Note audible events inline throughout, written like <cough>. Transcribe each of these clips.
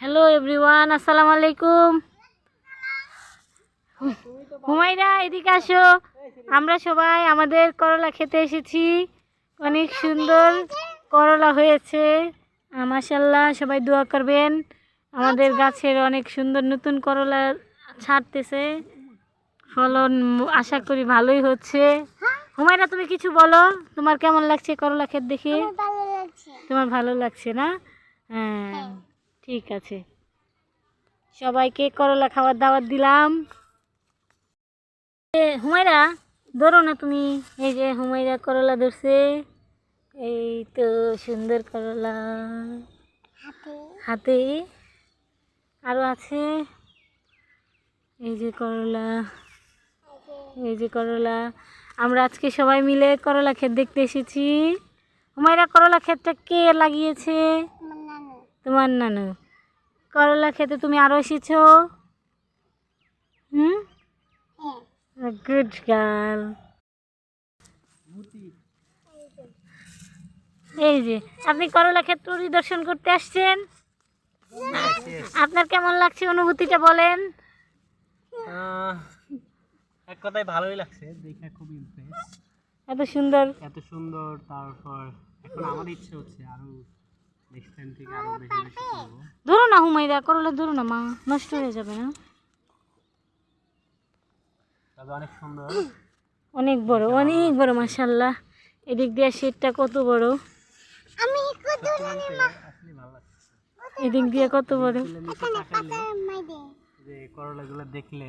Hello everyone আসসালামু আলাইকুম হুমাইরা এদিকে আসো। আমরা সবাই আমাদের করলা খেতে এসেছি। অনেক সুন্দর করলা হয়েছে। মাসাল্লাহ সবাই দোয়া করবেন। আমাদের গাছের অনেক সুন্দর নতুন করলা ছাড়তেছে। ফলন আশা করি ভালোই হচ্ছে। হুমাইরা তুমি কিছু বলো? তোমার কেমন লাগছে করলা ক্ষেত দেখে? তোমার ভালো লাগছে না? হ্যাঁ। ঠিক আছে। সবাইকে করলা খাবার দাবার দিলাম। হুমায়রা ধরো না তুমি। এই যে হুমায়রা করলা ধরছে। এই তো সুন্দর করলা। হাতে। আরও আছে। এই যে করলা। এই যে করলা। আমরা আজকে সবাই মিলে করলা ক্ষেত দেখতে এসেছি। হুমায়রা করলা ক্ষেতটা কে লাগিয়েছে? তোমার নানু। করলা খেতে তুমি আরও এসেছ? হুম? হ্যাঁ। গুড গার্ল এই যে আপনি করলা ক্ষেত পরিদর্শন করতে আসছেন? আপনার কেমন লাগছে অনুভূতিটা বলেন? এক কথায় ভালোই লাগছে দেখে খুব ইমপ্রেস এত সুন্দর। এত সুন্দর তারপর এখন আমার ইচ্ছে হচ্ছে আরও ধরো না হুমাইরা করলা ধরো না মা নষ্ট হয়ে যাবে না। অনেক সুন্দর। অনেক বড় অনেক বড় মাসাল্লাহ এদিক দিয়ে শীতটা কত বড়। আমি এদিক দিয়ে কত বড়। যে করলাগুলো দেখলে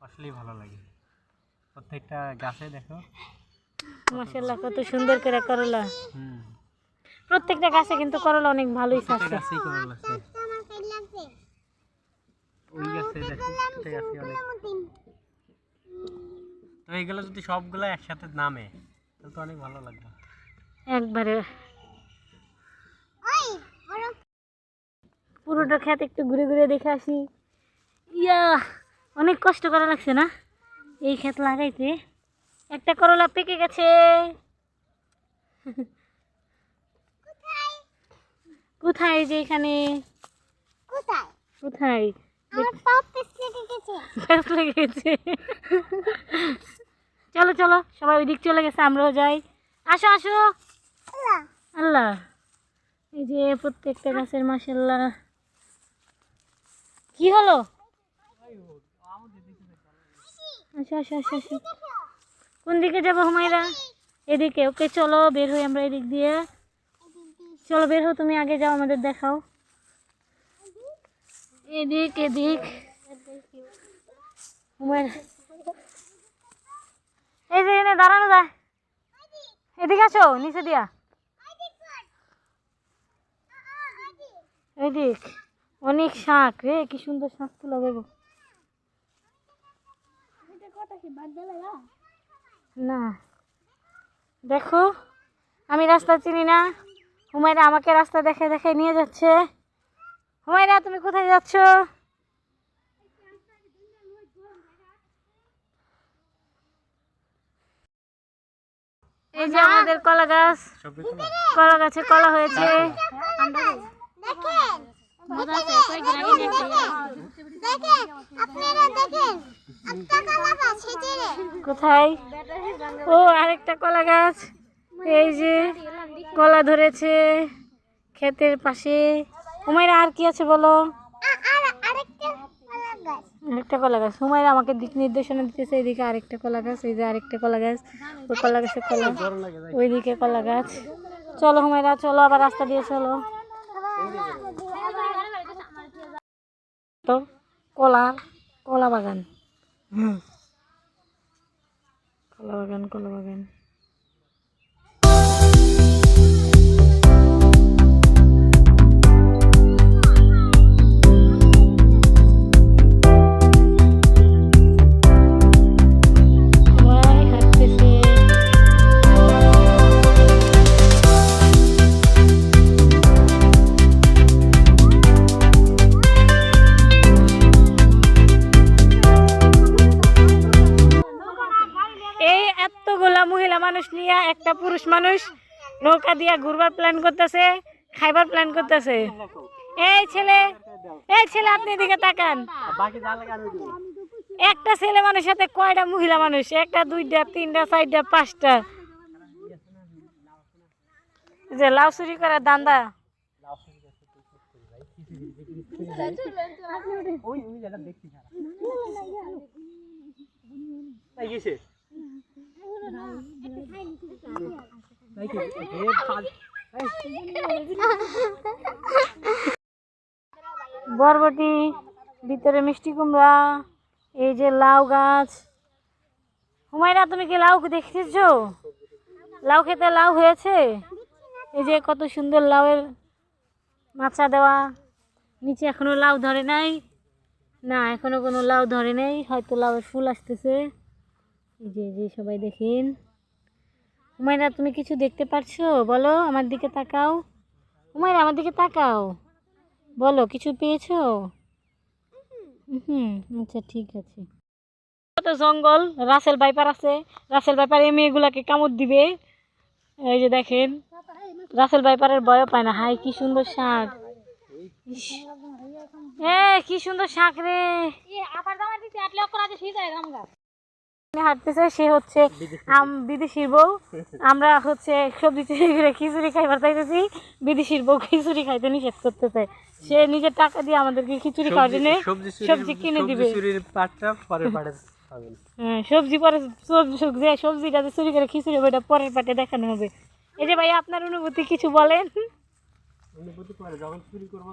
আসলেই ভালো লাগে। প্রত্যেকটা গাছে দেখো। মাসাল্লাহ কত সুন্দর করে করলা। হুম। প্রত্যেকটা গাছে কিন্তু করলা অনেক ভালোই গাছেই করলা আছে। আমার কাছে লাগছে ওই গাছে দেখো গাছে অনেক। তো এইগুলো যদি সবগুলো একসাথে নামে তাহলে তো অনেক ভালো লাগবে। একবারে। পুরোটা খেত একটু ঘুরে ঘুরে দেখে আসি। ইয়া অনেক কষ্ট করা লাগছে না এই ক্ষেত লাগাইতে? একটা করলা পেকে গেছে। কোথায় যে এখানে? কোথায়? কোথায়? চলো চলো সবাই ওইদিক চলে গেছে আমরাও যাই। আসো আসো। আল্লাহ। এই যে প্রত্যেকটা গাছের মাসাল্লাহ কি হলো? আসো আসো আসো আসো। কোন দিকে যাব হুমায়রা? এদিকে। ওকে চলো বের হই আমরা এদিক দিয়ে। চলো বের হো তুমি আগে যাও, আমাদের দেখাও। এদিক এদিক। এই যে এনে দাঁড়ানো যায়। এদিকে আসো, নিচে দিয়া। এদিক। অনেক শাক রে কি সুন্দর শাক তো লাগাবো না। দেখো, আমি রাস্তা চিনি না। হুমায়রা আমাকে রাস্তা দেখে দেখে নিয়ে যাচ্ছে। হুমায়রা তুমি কোথায় যাচ্ছ? এই যে আমাদের কলা গাছ। কলা গাছে কলা হয়েছে। কোথায়? ও আরেকটা কলা গাছ। এই যে কলা ধরেছে ক্ষেতের পাশে। হুমায়রা আর কি আছে বলো? আর আরেকটা কলা গাছ। আরেকটা হুমায়রা আমাকে দিক নির্দেশনা দিতেছে এদিকে আরেকটা কলা গাছ এই যে আরেকটা কলা গাছ ওই কলা গাছে কলা। ওইদিকে কলা গাছ। চলো হুমায়রা চলো আবার রাস্তা দিয়ে চলো। তো কলা কলা বাগান। হুম। কলা বাগান কলা বাগান। মহিলা মানুষ নিয়ে একটা পুরুষ মানুষ নৌকা দিয়া ঘুরবার প্ল্যান করতেছে খাইবার প্ল্যান করতেছে। এই ছেলে এই ছেলে আপনি এদিকে তাকান। একটা ছেলে মানুষের সাথে কয়টা মহিলা মানুষ? একটা দুইটা তিনটা চারটা পাঁচটা। যে লাউ চুরি করার দান্দা ওই ওই জায়গা দেখছি সারা এই গেছে এই কি এ পাঁচ বরবটি, ভিতরে মিষ্টি কুমড়া, এই যে লাউ গাছ। হুমায়রা, তুমি কি লাউ দেখেছ লাউ খেতে লাউ হয়েছে? এই যে কত সুন্দর লাউয়ের মাচা দেওয়া। নিচে এখনও লাউ ধরে নাই। না, এখনও কোনো লাউ ধরে নেই। হয়তো লাউয়ের ফুল আসতেছে। এই যে যে সবাই দেখেন। হুমায়রা, তুমি কিছু দেখতে পারছ? বলো, আমার দিকে তাকাও। হুমায়রা, আমার দিকে তাকাও। বলো কিছু পেয়েছ? হুম আচ্ছা ঠিক আছে। কত জঙ্গল? রাসেল বাইপার আছে। রাসেল বাইপার এই মেয়েগুলাকে কামড় দিবে। এই যে দেখেন রাসেল বাইপারের ভয় পায় না। হাই কি সুন্দর শাক। এ কি সুন্দর শাক রে। হাঁটতেছে সে হচ্ছে আম- বিদেশির বউ। <laughs> আমরা হচ্ছে সবজি চুরি করে খিচুড়ি খাইবার চাইতেছি বিদেশির বউ খিচুড়ি খাইতে নিষেধ করতেছে। সে নিজের টাকা দিয়ে আমাদেরকে খিচুড়ি খাওয়ার জন্য সবজি সবজি কিনে দিবে। হ্যাঁ সবজি পরে সবজি যে সবজিটা চুরি করে খিচুড়ি ওইটা পরের পাটে দেখানো হবে। এই যে ভাই আপনার অনুভূতি কিছু বলেন? অনুভূতি পরে যখন চুরি করব